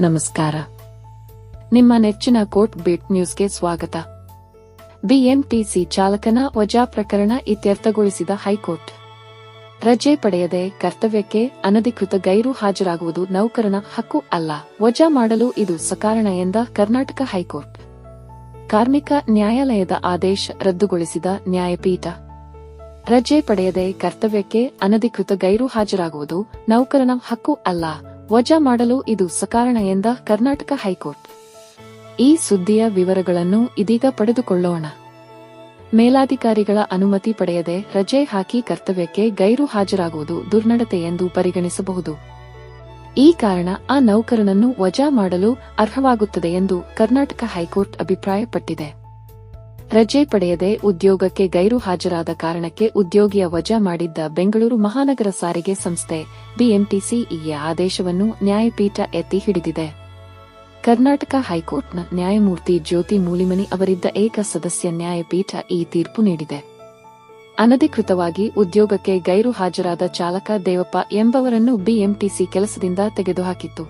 ನಮಸ್ಕಾರ. ನಿಮ್ಮ ನೆಚ್ಚಿನ ಕೋರ್ಟ್ ಬೀಟ್ ನ್ಯೂಸ್ಗೆ ಸ್ವಾಗತ. ಬಿಎಂಟಿಸಿ ಚಾಲಕನ ವಜಾ ಪ್ರಕರಣ ಇತ್ಯರ್ಥಗೊಳಿಸಿದ ಹೈಕೋರ್ಟ್. ರಜೆ ಪಡೆಯದೆ ಕರ್ತವ್ಯಕ್ಕೆ ಅನಧಿಕೃತ ಗೈರು ಹಾಜರಾಗುವುದು ನೌಕರನ ಹಕ್ಕು ಅಲ್ಲ. ವಜಾ ಮಾಡಲು ಇದು ಸಕಾರಣ ಎಂದ ಕರ್ನಾಟಕ ಹೈಕೋರ್ಟ್. ಕಾರ್ಮಿಕ ನ್ಯಾಯಾಲಯದ ಆದೇಶ ರದ್ದುಗೊಳಿಸಿದ ನ್ಯಾಯಪೀಠ. ರಜೆ ಪಡೆಯದೆ ಕರ್ತವ್ಯಕ್ಕೆ ಅನಧಿಕೃತ ಗೈರು ಹಾಜರಾಗುವುದು ನೌಕರನ ಹಕ್ಕು ಅಲ್ಲ. ವಜಾ ಮಾಡಲು ಇದು ಸಕಾರಣ ಎಂದ ಕರ್ನಾಟಕ ಹೈಕೋರ್ಟ್. ಈ ಸುದ್ದಿಯ ವಿವರಗಳನ್ನು ಇದೀಗ ಪಡೆದುಕೊಳ್ಳೋಣ. ಮೇಲಾಧಿಕಾರಿಗಳ ಅನುಮತಿ ಪಡೆಯದೆ ರಜೆ ಹಾಕಿ ಕರ್ತವ್ಯಕ್ಕೆ ಗೈರು ಹಾಜರಾಗುವುದು ದುರ್ನಡತೆ ಎಂದು ಪರಿಗಣಿಸಬಹುದು. ಈ ಕಾರಣ ಆ ನೌಕರನನ್ನು ವಜಾ ಮಾಡಲು ಅರ್ಹವಾಗುತ್ತದೆ ಎಂದು ಕರ್ನಾಟಕ ಹೈಕೋರ್ಟ್ ಅಭಿಪ್ರಾಯಪಟ್ಟಿದೆ. ರಜೆ ಪಡೆಯದೆ ಉದ್ಯೋಗಕ್ಕೆ ಗೈರು ಹಾಜರಾದ ಕಾರಣಕ್ಕೆ ಉದ್ಯೋಗಿಯ ವಜಾ ಮಾಡಿದ್ದ ಬೆಂಗಳೂರು ಮಹಾನಗರ ಸಾರಿಗೆ ಸಂಸ್ಥೆ ಬಿಎಂಟಿಸಿ ಈ ಆದೇಶವನ್ನು ನ್ಯಾಯಪೀಠ ಎತ್ತಿ ಹಿಡಿದಿದೆ. ಕರ್ನಾಟಕ ಹೈಕೋರ್ಟ್ನ ನ್ಯಾಯಮೂರ್ತಿ ಜ್ಯೋತಿ ಮೂಲಿಮನಿ ಅವರಿದ್ದ ಏಕ ಸದಸ್ಯ ನ್ಯಾಯಪೀಠ ಈ ತೀರ್ಪು ನೀಡಿದೆ. ಅನಧಿಕೃತವಾಗಿ ಉದ್ಯೋಗಕ್ಕೆ ಗೈರು ಹಾಜರಾದ ಚಾಲಕ ದೇವಪ್ಪ ಎಂಬವರನ್ನು ಬಿಎಂಟಿಸಿ ಕೆಲಸದಿಂದ ತೆಗೆದುಹಾಕಿತ್ತು.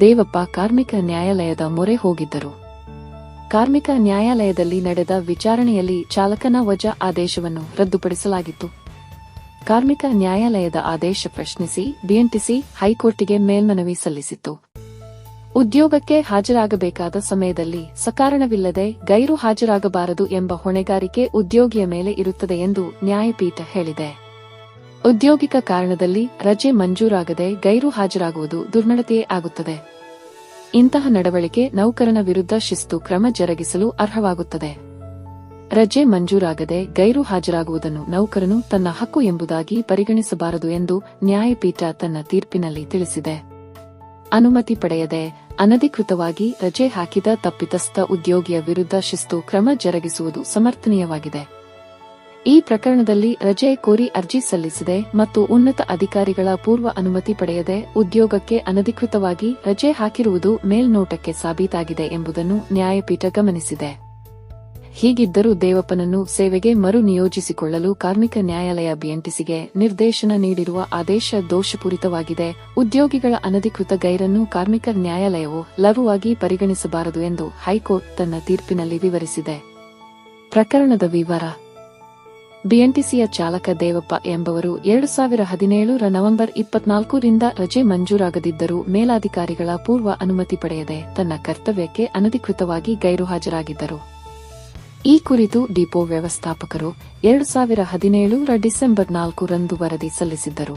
ದೇವಪ್ಪ ಕಾರ್ಮಿಕ ನ್ಯಾಯಾಲಯದ ಮೊರೆ ಹೋಗಿದ್ದರು. ಕಾರ್ಮಿಕ ನ್ಯಾಯಾಲಯದಲ್ಲಿ ನಡೆದ ವಿಚಾರಣೆಯಲ್ಲಿ ಚಾಲಕನ ವಜಾ ಆದೇಶವನ್ನು ರದ್ದುಪಡಿಸಲಾಗಿತ್ತು. ಕಾರ್ಮಿಕ ನ್ಯಾಯಾಲಯದ ಆದೇಶ ಪ್ರಶ್ನಿಸಿ ಬಿಎಂಟಿಸಿ ಹೈಕೋರ್ಟಿಗೆ ಮೇಲ್ಮನವಿ ಸಲ್ಲಿಸಿತ್ತು. ಉದ್ಯೋಗಕ್ಕೆ ಹಾಜರಾಗಬೇಕಾದ ಸಮಯದಲ್ಲಿ ಸಕಾರಣವಿಲ್ಲದೆ ಗೈರು ಹಾಜರಾಗಬಾರದು ಎಂಬ ಹೊಣೆಗಾರಿಕೆ ಉದ್ಯೋಗಿಯ ಮೇಲೆ ಇರುತ್ತದೆ ಎಂದು ನ್ಯಾಯಪೀಠ ಹೇಳಿದೆ. ಉದ್ಯೋಗಿಕ ಕಾರಣದಲ್ಲಿ ರಜೆ ಮಂಜೂರಾಗದೆ ಗೈರು ಹಾಜರಾಗುವುದು ದುರ್ನಡತೆಯೇ ಆಗುತ್ತದೆ. ಇಂತಹ ನಡವಳಿಕೆ ನೌಕರನ ವಿರುದ್ಧ ಶಿಸ್ತು ಕ್ರಮ ಜರುಗಿಸಲು ಅರ್ಹವಾಗುತ್ತದೆ. ರಜೆ ಮಂಜೂರಾಗದೆ ಗೈರು ಹಾಜರಾಗುವುದನ್ನು ನೌಕರನು ತನ್ನ ಹಕ್ಕು ಎಂಬುದಾಗಿ ಪರಿಗಣಿಸಬಾರದು ಎಂದು ನ್ಯಾಯಪೀಠ ತನ್ನ ತೀರ್ಪಿನಲ್ಲಿ ತಿಳಿಸಿದೆ. ಅನುಮತಿ ಪಡೆಯದೆ ಅನಧಿಕೃತವಾಗಿ ರಜೆ ಹಾಕಿದ ತಪ್ಪಿತಸ್ಥ ಉದ್ಯೋಗಿಯ ವಿರುದ್ಧ ಶಿಸ್ತು ಕ್ರಮ ಜರುಗಿಸುವುದು ಸಮರ್ಥನೀಯವಾಗಿದೆ. ಈ ಪ್ರಕರಣದಲ್ಲಿ ರಜೆ ಕೋರಿ ಅರ್ಜಿ ಸಲ್ಲಿಸಿದೆ ಮತ್ತು ಉನ್ನತ ಅಧಿಕಾರಿಗಳ ಪೂರ್ವ ಅನುಮತಿ ಪಡೆಯದೆ ಉದ್ಯೋಗಕ್ಕೆ ಅನಧಿಕೃತವಾಗಿ ರಜೆ ಹಾಕಿರುವುದು ಮೇಲ್ನೋಟಕ್ಕೆ ಸಾಬೀತಾಗಿದೆ ಎಂಬುದನ್ನು ನ್ಯಾಯಪೀಠ ಗಮನಿಸಿದೆ. ಹೀಗಿದ್ದರೂ ದೇವಪ್ಪನನ್ನು ಸೇವೆಗೆ ಮರು ನಿಯೋಜಿಸಿಕೊಳ್ಳಲು ಕಾರ್ಮಿಕ ನ್ಯಾಯಾಲಯ ಬಿಎಂಟಿಸಿಗೆ ನಿರ್ದೇಶನ ನೀಡಿರುವ ಆದೇಶ ದೋಷಪೂರಿತವಾಗಿದೆ. ಉದ್ಯೋಗಿಗಳ ಅನಧಿಕೃತ ಗೈರನ್ನು ಕಾರ್ಮಿಕ ನ್ಯಾಯಾಲಯವು ಲಘುವಾಗಿ ಪರಿಗಣಿಸಬಾರದು ಎಂದು ಹೈಕೋರ್ಟ್ ತನ್ನ ತೀರ್ಪಿನಲ್ಲಿ ವಿವರಿಸಿದೆ. ಪ್ರಕರಣದ ವಿವರ. ಬಿಎಂಟಿಸಿಯ ಚಾಲಕ ದೇವಪ್ಪ ಎಂಬವರು ಎರಡು ಸಾವಿರ ಹದಿನೇಳರ ನವೆಂಬರ್ ಇಪ್ಪತ್ನಾಲ್ಕರಿಂದ ರಜೆ ಮಂಜೂರಾಗದಿದ್ದರೂ ಮೇಲಾಧಿಕಾರಿಗಳ ಪೂರ್ವ ಅನುಮತಿ ಪಡೆಯದೆ ತನ್ನ ಕರ್ತವ್ಯಕ್ಕೆ ಅನಧಿಕೃತವಾಗಿ ಗೈರು ಹಾಜರಾಗಿದ್ದರು. ಈ ಕುರಿತು ಡಿಪೋ ವ್ಯವಸ್ಥಾಪಕರು ಎರಡು ಸಾವಿರ ಹದಿನೇಳರ ಡಿಸೆಂಬರ್ ನಾಲ್ಕರಂದು ವರದಿ ಸಲ್ಲಿಸಿದ್ದರು.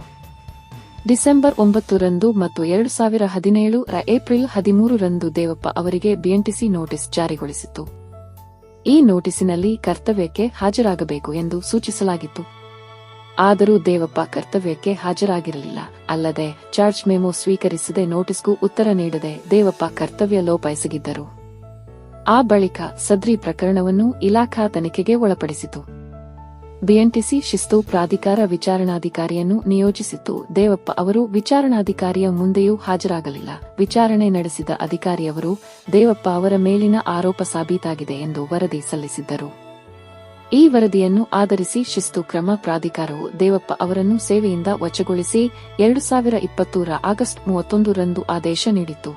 ಡಿಸೆಂಬರ್ ಒಂಬತ್ತರಂದು ಮತ್ತು ಎರಡು ಸಾವಿರ ಹದಿನೇಳು ರ ಏಪ್ರಿಲ್ ಹದಿಮೂರು ರಂದು ದೇವಪ್ಪ ಅವರಿಗೆ ಬಿಎಂಟಿಸಿ ನೋಟಿಸ್ ಜಾರಿಗೊಳಿಸಿತ್ತು. ಈ ನೋಟಿಸಿನಲ್ಲಿ ಕರ್ತವ್ಯಕ್ಕೆ ಹಾಜರಾಗಬೇಕು ಎಂದು ಸೂಚಿಸಲಾಗಿತ್ತು. ಆದರೂ ದೇವಪ್ಪ ಕರ್ತವ್ಯಕ್ಕೆ ಹಾಜರಾಗಿರಲಿಲ್ಲ. ಅಲ್ಲದೆ ಚಾರ್ಜ್ ಮೆಮೊ ಸ್ವೀಕರಿಸದೆ ನೋಟಿಸ್ಗೂ ಉತ್ತರ ನೀಡದೆ ದೇವಪ್ಪ ಕರ್ತವ್ಯ ಲೋಪ ಎಸಗಿದ್ದರು ಆ ಬಳಿಕ ಸದ್ರಿ ಪ್ರಕರಣವನ್ನು ಇಲಾಖಾ ತನಿಖೆಗೆ ಒಳಪಡಿಸಿತು. ಬಿಎಂಟಿಸಿ ಶಿಸ್ತು ಪ್ರಾಧಿಕಾರ ವಿಚಾರಣಾಧಿಕಾರಿಯನ್ನು ನಿಯೋಜಿಸಿತ್ತು. ದೇವಪ್ಪ ಅವರು ವಿಚಾರಣಾಧಿಕಾರಿಯ ಮುಂದೆಯೂ ಹಾಜರಾಗಲಿಲ್ಲ. ವಿಚಾರಣೆ ನಡೆಸಿದ ಅಧಿಕಾರಿಯವರು ದೇವಪ್ಪ ಅವರ ಮೇಲಿನ ಆರೋಪ ಸಾಬೀತಾಗಿದೆ ಎಂದು ವರದಿ ಸಲ್ಲಿಸಿದ್ದರು. ಈ ವರದಿಯನ್ನು ಆಧರಿಸಿ ಶಿಸ್ತು ಕ್ರಮ ಪ್ರಾಧಿಕಾರವು ದೇವಪ್ಪ ಅವರನ್ನು ಸೇವೆಯಿಂದ ವಚಗೊಳಿಸಿ ಎರಡು ಸಾವಿರ ಇಪ್ಪತ್ತೂರ ಆಗಸ್ಟ್ ಮೂವತ್ತೊಂದು ರಂದು ಆದೇಶ ನೀಡಿತ್ತು.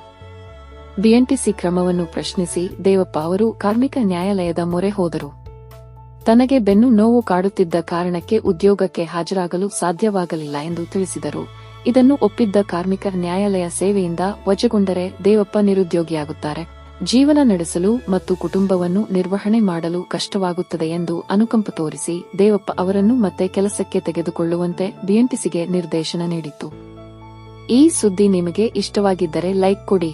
ಬಿಎಂಟಿಸಿ ಕ್ರಮವನ್ನು ಪ್ರಶ್ನಿಸಿ ದೇವಪ್ಪ ಅವರು ಕಾರ್ಮಿಕ ನ್ಯಾಯಾಲಯದ ಮೊರೆ ಹೋದರು. ತನಗೆ ಬೆನ್ನು ನೋವು ಕಾಡುತ್ತಿದ್ದ ಕಾರಣಕ್ಕೆ ಉದ್ಯೋಗಕ್ಕೆ ಹಾಜರಾಗಲು ಸಾಧ್ಯವಾಗಲಿಲ್ಲ ಎಂದು ತಿಳಿಸಿದರು. ಇದನ್ನು ಒಪ್ಪಿದ್ದ ಕಾರ್ಮಿಕ ನ್ಯಾಯಾಲಯ ಸೇವೆಯಿಂದ ವಜಗೊಂಡರೆ ದೇವಪ್ಪ ನಿರುದ್ಯೋಗಿಯಾಗುತ್ತಾರೆ. ಜೀವನ ನಡೆಸಲು ಮತ್ತು ಕುಟುಂಬವನ್ನು ನಿರ್ವಹಣೆ ಮಾಡಲು ಕಷ್ಟವಾಗುತ್ತದೆ ಎಂದು ಅನುಕಂಪ ತೋರಿಸಿ ದೇವಪ್ಪ ಅವರನ್ನು ಮತ್ತೆ ಕೆಲಸಕ್ಕೆ ತೆಗೆದುಕೊಳ್ಳುವಂತೆ ಬಿಎಂಟಿಸಿಗೆ ನಿರ್ದೇಶನ ನೀಡಿತು ಈ ಸುದ್ದಿ ನಿಮಗೆ ಇಷ್ಟವಾಗಿದ್ದರೆ ಲೈಕ್ ಕೊಡಿ.